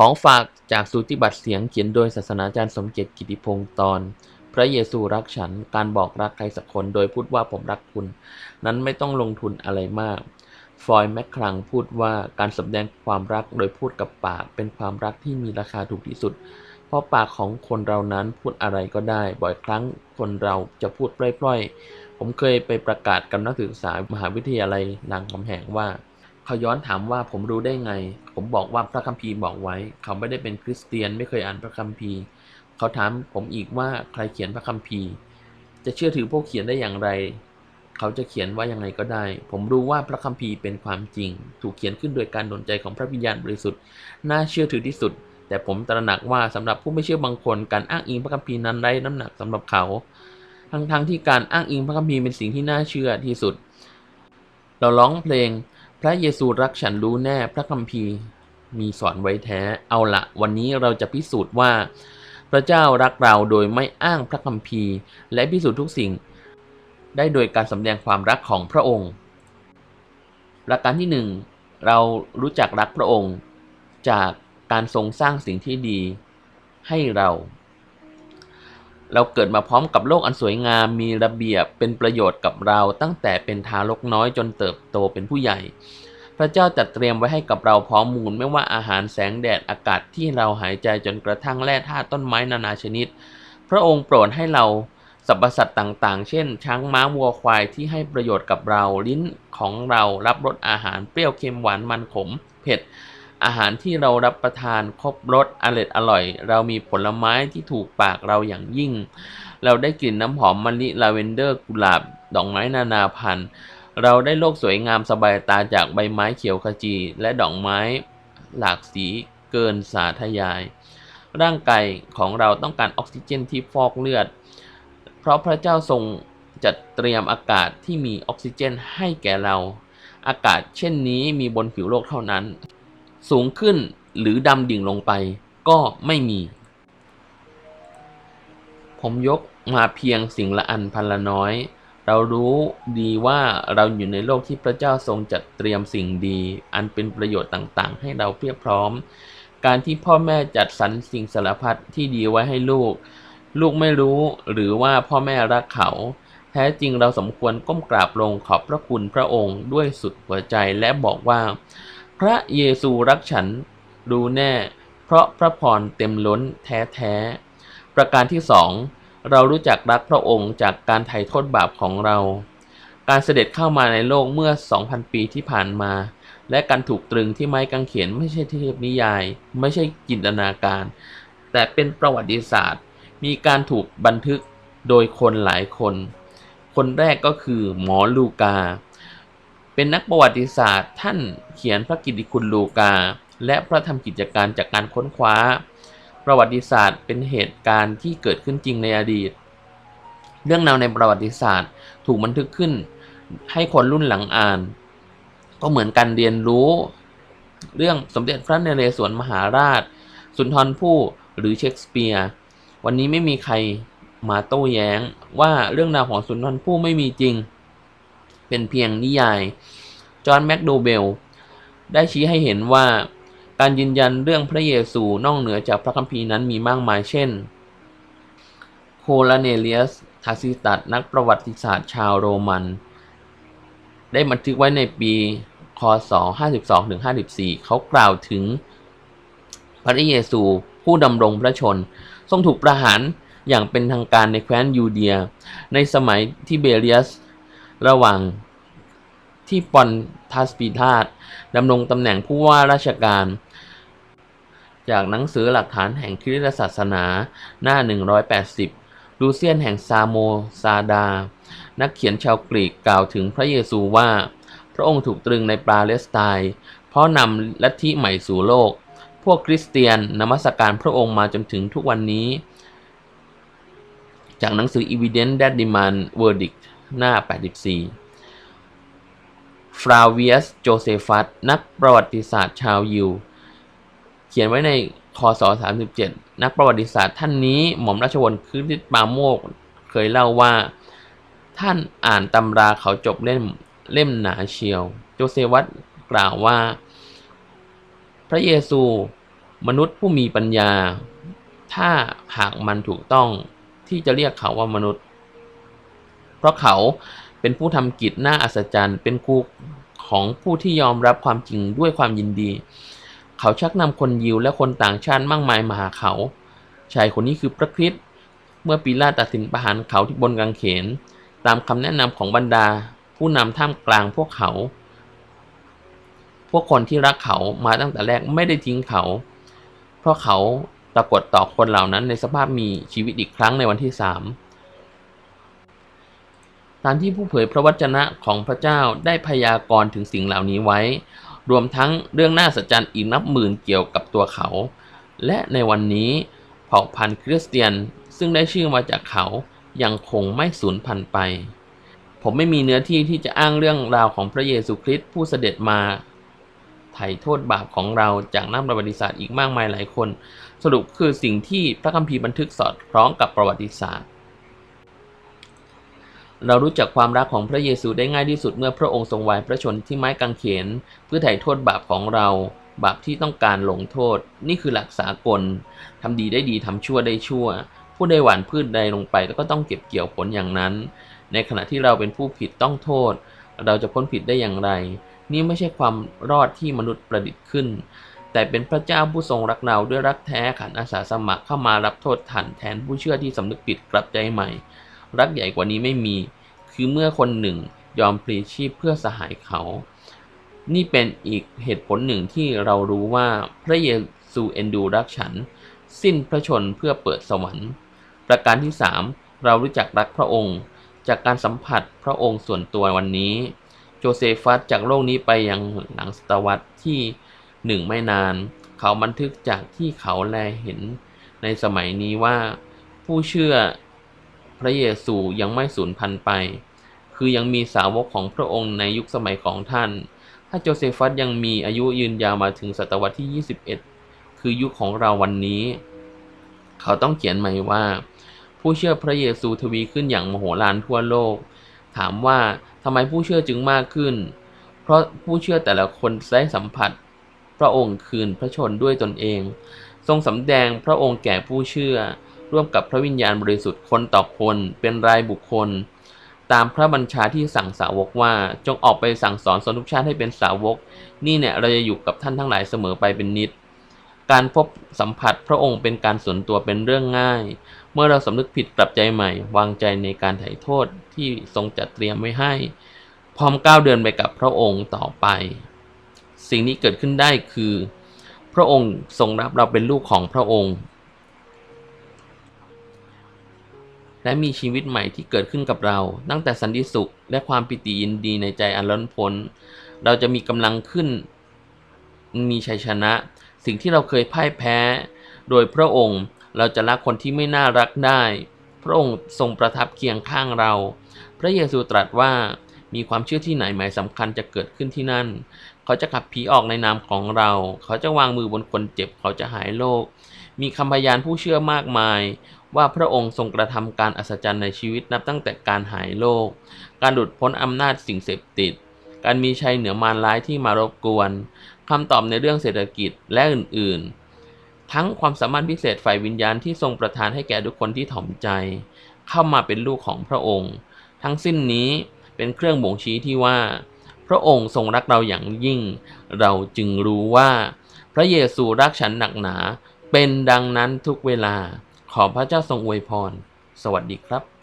ของฝากจากสูติบัตรเสียงเขียนโดยศาสนาจารย์สมเกียรติกิติพงศ์ตอน พระเยซูรักฉันการบอกรักใครสักคนโดยพูดว่าผมรักคุณ นั้นไม่ต้องลงทุนอะไรมาก ฟอยแมคคลังพูดว่าการแสดงความรักโดยพูดกับปากเป็นความรักที่มีราคาถูกที่สุด เพราะปากของคนเรานั้นพูดอะไรก็ได้ บ่อยครั้งคนเราจะพูดปล้อยๆ ผมเคยไปประกาศกับนักศึกษามหาวิทยาลัยรามคำแหงว่า เขาย้อนถามว่าผมรู้ได้ไง ผมบอกว่าพระคัมภีร์บอกไว้ เขาไม่ได้เป็นคริสเตียนไม่เคยอ่านพระคัมภีร์ เขาถามผมอีกว่าใครเขียนพระคัมภีร์ จะเชื่อถือพวกเขียนได้อย่างไร เขาจะเขียนว่ายังไงก็ได้ ผมรู้ว่าพระคัมภีร์เป็นความจริง ถูกเขียนขึ้นโดยการดลใจของพระวิญญาณบริสุทธิ์ น่าเชื่อถือที่สุด แต่ผมตระหนักว่าสำหรับผู้ไม่เชื่อบางคน การอ้างอิงพระคัมภีร์นั้นไร้น้ำหนักสำหรับเขา ทั้งๆทที่การอ้างอิงพระคัมภีร์เป็นสิ่งที่น่าเชื่อที่สุด เราร้องเพลง ระเยซูรักฉันรู้แน่พระคัมภีร์มีสอนไว้แท้ เอาละวันนี้เราจะพิสูจน์ว่า พระเจ้ารักเราโดยไม่อ้างพระคัมภีร์ และพิสูจน์ทุกสิ่ง ได้โดยการสำแดงความรักของพระองค์ประการที่หนึ่งเรารู้จักรักพระองค์ จากการทรงสร้างสิ่งที่ดีให้เรา เราเกิดมาพร้อมกับโลกอันสวยงามมีระเบียบเป็นประโยชน์กับเราตั้งแต่เป็นทารกน้อยจนเติบโตเป็นผู้ใหญ่ พระเจ้าจัดเตรียมไว้ให้กับเราพร้อมมูลไม่ว่าอาหารแสงแดดอากาศที่เราหายใจจนกระทั่งแร่ธาตุต้นไม้นานาชนิด พระองค์โปรดให้เราสรรพสัตว์ต่างๆ เช่น ช้างม้าวัวควายที่ให้ประโยชน์กับเราลิ้นของเรารับรสอาหารเปรี้ยวเค็มหวานมันขม เผ็ด อาหารที่เรารับประทานครบรสอร่อยอร่อย เรามีผลไม้ที่ถูกปากเราอย่างยิ่ง เราได้กลิ่นน้ำหอมมะลิลาเวนเดอร์กุหลาบดอกไม้นานาพันธุ์ เราได้โลกสวยงามสบายตาจากใบไม้เขียวขจี และดอกไม้หลากสีเกินสาธยาย ร่างกายของเราต้องการออกซิเจนที่ฟอกเลือด เพราะพระเจ้าทรงจัดเตรียมอากาศที่มีออกซิเจนให้แก่เรา อากาศเช่นนี้มีบนผิวโลกเท่านั้น สูงขึ้นหรือดำดิ่งลงไปก็ไม่มี ผมยกมาเพียงสิ่งละอันพันละน้อย เรารู้ดีว่าเราอยู่ในโลกที่พระเจ้าทรงจัดเตรียมสิ่งดี อันเป็นประโยชน์ต่างๆ ให้เราเพียบพร้อม การที่พ่อแม่จัดสรรสิ่งสารพัดที่ดีไว้ให้ลูก ลูกไม่รู้หรือว่าพ่อแม่รักเขาแท้จริงเราสมควรก้มกราบลงขอบพระคุณพระองค์ด้วยสุดหัวใจและบอกว่า พระเยซูรักฉันรู้แน่ เพราะพระพรเต็มล้นแท้ๆ ประการที่สองเรารู้จักรักพระองค์จากการไถ่โทษบาปของเรา การเสด็จเข้ามาในโลกเมื่อ 2,000 ปีที่ผ่านมา และการถูกตรึงที่ไม้กางเขนไม่ใช่เทพนิยาย ไม่ใช่จินตนาการ แต่เป็นประวัติศาสตร์ มีการถูกบันทึกโดยคนหลายคน คนแรกก็คือหมอลูกา เป็นนักประวัติศาสตร์ ท่านเขียนพระกิตติคุณลูกา และพระธรรมกิจการจากการค้นคว้า ประวัติศาสตร์เป็นเหตุการณ์ที่เกิดขึ้นจริงในอดีต เรื่องราวในประวัติศาสตร์ถูกบันทึกขึ้น ให้คนรุ่นหลังอ่าน ก็เหมือนการเรียนรู้ เรื่องสมเด็จพระนเรศวรมหาราช สุนทรภู่หรือเชคสเปียร์ วันนี้ไม่มีใครมาโต้แย้งว่าเรื่องราวของสุนทรภู่ไม่มีจริง เป็นเพียงนิยาย จอห์นแมคโดเบล ได้ชี้ให้เห็นว่า การยืนยันเรื่องพระเยซูนอกเหนือจากพระคัมภีร์นั้นมีมากมายเช่น โคลาเนเลียสทาซิตัสนักประวัติศาสตร์ชาวโรมัน ได้บันทึกไว้ในปีคศ 52-54 เขากล่าวถึงพระเยซูผู้ดำรงพระชน ทรงถูกประหารอย่างเป็นทางการในแคว้นยูเดีย ในสมัยที่เบเลียส ระหว่างที่ปอนทัสปีทาสดำรงตำแหน่งผู้ว่าราชการ จากหนังสือหลักฐานแห่งคริสตศาสนาหน้า 180 ลูเซียนแห่งซาโมซาดา นักเขียนชาวกรีกกล่าวถึงพระเยซูว่า พระองค์ถูกตรึงในปาเลสไตน์เพราะนำลัทธิใหม่สู่โลก พวกคริสเตียนนมัสการพระองค์มาจนถึงทุกวันนี้ จากหนังสือ Evidence that Demand Verdict หน้า 84ฟลาเวียส โจเซฟัส นักประวัติศาสตร์ชาวยิว เขียนไว้ในคศ37 นักประวัติศาสตร์ท่านนี้หม่อมราชวงศ์คริสต์ปาโมกเคยเล่าว่า ท่านอ่านตำราเขาจบเล่มเล่มหนาเชียว โจเซฟัสกล่าวว่า พระเยซูมนุษย์ผู้มีปัญญา ถ้าหากมันถูกต้องที่จะเรียกเขาว่ามนุษย์ ราะเขาเป็นผู้ทำกิจน่าอัศจรรย์ เป็นครูของผู้ที่ยอมรับความจริงด้วยความยินดี เขาชักนำคนยิวและคนต่างชาติมากมายมาหาเขา ชายคนนี้คือพระคริสต์เมื่อปีลาตัดสินประหารเขาที่บนกางเขน ตามคำแนะนำของบรรดา ผู้นำท่ามกลางพวกเขา พวกคนที่รักเขามาตั้งแต่แรกไม่ได้ทิ้งเขา เพราะเขาปรากฏต่อคนเหล่านั้นในสภาพมีชีวิตอีกครั้งในวันที่สาม ตามที่ผู้เผยพระวจนะของพระเจ้าได้พยากรณ์ถึงสิ่งเหล่านี้ไว้ รวมทั้งเรื่องน่าสัจจรรย์อีกนับหมื่นเกี่ยวกับตัวเขา และในวันนี้เผ่าพันธุ์คริสเตียนซึ่งได้ชื่อมาจากเขายังคงไม่สูญพันธุ์ไป ผมไม่มีเนื้อที่ที่จะอ้างเรื่องราวของพระเยซูคริสต์ผู้เสด็จมาไถ่โทษบาปของเราจากน้ำประวัติศาสตร์อีกมากมายหลายคน สรุปคือสิ่งที่พระคัมภีร์บันทึกสอดคล้องกับประวัติศาสตร์ เรารู้จักความรักของพระเยซูได้ง่ายที่สุดเมื่อพระองค์ทรงไว้พระชนที่ไม้กางเขน เพื่อไถ่โทษบาปของเรา บาปที่ต้องการลงโทษ นี่คือหลักสากลทำดีได้ดีทำชั่วได้ชั่ว ผู้ใดหว่านพืชใดลงไปแล้วก็ต้องเก็บเกี่ยวผลอย่างนั้น ในขณะที่เราเป็นผู้ผิดต้องโทษ เราจะพ้นผิดได้อย่างไร นี่ไม่ใช่ความรอดที่มนุษย์ประดิษฐ์ขึ้น แต่เป็นพระเจ้าผู้ทรงรักเราด้วยรักแท้ขันอาสาสมัครเข้ามารับโทษทันแทนผู้เชื่อที่สำนึกผิดกลับใจใหม่ รักใหญ่กว่านี้ไม่มี คือเมื่อคนหนึ่งยอมปลีชีพเพื่อสหายเขา นี่เป็นอีกเหตุผลหนึ่งที่เรารู้ว่าพระเยซูเอ็นดูรักฉัน สิ้นพระชนเพื่อเปิดสวรรค์ ประการที่ 3 เรารู้จักรักพระองค์ จากการสัมผัสพระองค์ส่วนตัววันนี้ โจเซฟัสจากโลกนี้ไปยังหลังศตวรรษที่หนึ่งไม่นาน เขาบันทึกจากที่เขาแลเห็นในสมัยนี้ว่าผู้เชื่อ พระเยซูยังไม่สูญพันธุ์ไป คือยังมีสาวกของพระองค์ในยุคสมัยของท่าน ถ้าโจเซฟัสยังมีอายุยืนยาวมาถึงศตวรรษที่ 21 คือยุคของเราวันนี้ เขาต้องเขียนใหม่ว่า ผู้เชื่อพระเยซูทวีขึ้นอย่างมโหฬารทั่วโลก ถามว่าทำไมผู้เชื่อจึงมากขึ้น เพราะผู้เชื่อแต่ละคนได้สัมผัส พระองค์คืนพระชนด้วยตนเอง ทรงสำแดงพระองค์แก่ผู้เชื่อ ร่วมกับพระวิญญาณบริสุทธิ์คนต่อคนเป็นรายบุคคล ตามพระบัญชาที่สั่งสาวกว่าจงออกไปสั่งสอนสนทุกชาติให้เป็นสาวก นี่เนี่ยเราจะอยู่กับท่านทั้งหลายเสมอไปเป็นนิด การพบสัมผัสพระองค์เป็นการส่วนตัวเป็นเรื่องง่าย เมื่อเราสำนึกผิดกลับใจใหม่ วางใจในการไถ่โทษที่ทรงจัดเตรียมไว้ให้ พร้อมก้าวเดินไปกับพระองค์ต่อไป สิ่งนี้เกิดขึ้นได้คือ พระองค์ทรงรับเราเป็นลูกของพระองค์ และมีชีวิตใหม่ที่เกิดขึ้นกับเรา ตั้งแต่สันติสุข และความปิติยินดีในใจอันล้นพ้น เราจะมีกำลังขึ้น มีชัยชนะ สิ่งที่เราเคยพ่ายแพ้ โดยพระองค์เราจะรักคนที่ไม่น่ารักได้ พระองค์ทรงประทับเคียงข้างเรา พระเยซูตรัสว่ามีความเชื่อที่ไหนหมายสำคัญจะเกิดขึ้นที่นั่น เขาจะขับผีออกในนามของเรา เขาจะวางมือบนคนเจ็บ เขาจะหายโรค มีคำพยานผู้เชื่อมากมาย ว่าพระองค์ทรงกระทำการอัศจรรย์ในชีวิตนับตั้งแต่การหายโรคการหลุดพ้นอำนาจสิ่งเสพติด การมีชัยเหนือมารร้ายที่มารบกวนคำตอบในเรื่องเศรษฐกิจและอื่นๆ ทั้งความสามารถพิเศษฝ่ายวิญญาณที่ทรงประทานให้แก่ทุกคนที่ถ่อมใจ เข้ามาเป็นลูกของพระองค์ ทั้งสิ้นนี้เป็นเครื่องบ่งชี้ที่ว่า พระองค์ทรงรักเราอย่างยิ่ง เราจึงรู้ว่า พระเยซูรักฉันหนักหนาเป็นดังนั้นทุกเวลา ขอพระเจ้าทรงอวยพร สวัสดีครับ